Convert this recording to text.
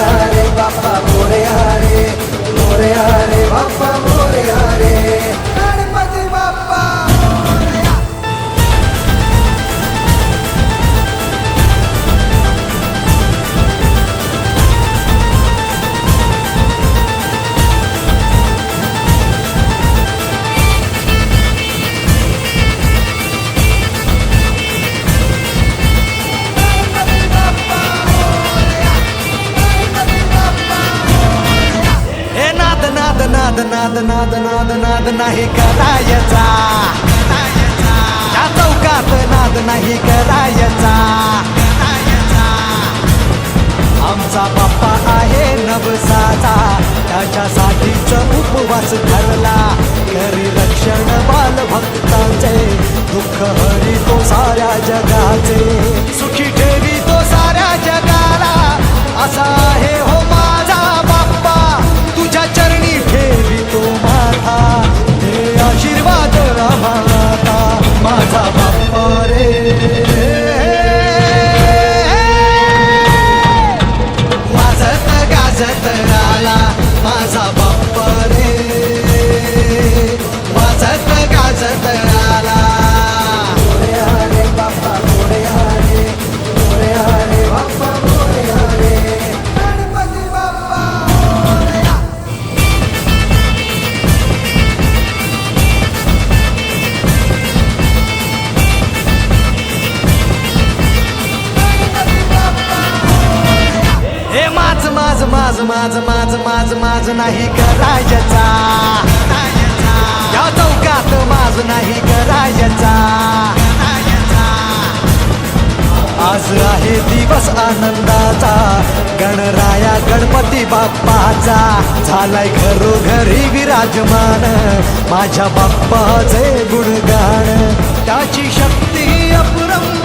बाप्पा नाद नाद नाद नाद नाद नाही करायचा. त्या चौकात नाद नाही करायचा. आमचा बाप्पा आहे नवसाचा. त्याच्यासाठीच उपवास ठरला. घरी रक्षण बालभक्तांचे दुःख हरी तो साऱ्या जगा माझ माझ माझ माझ माझ नाही करायचा या चौकात माझ नाही करायचा आज आहे दिवस आनंदाचा गणराया गणपती बाप्पाचा. झालाय घरोघरी विराजमान माझ्या बाप्पाचे गुणगान. त्याची शक्ती अपुरम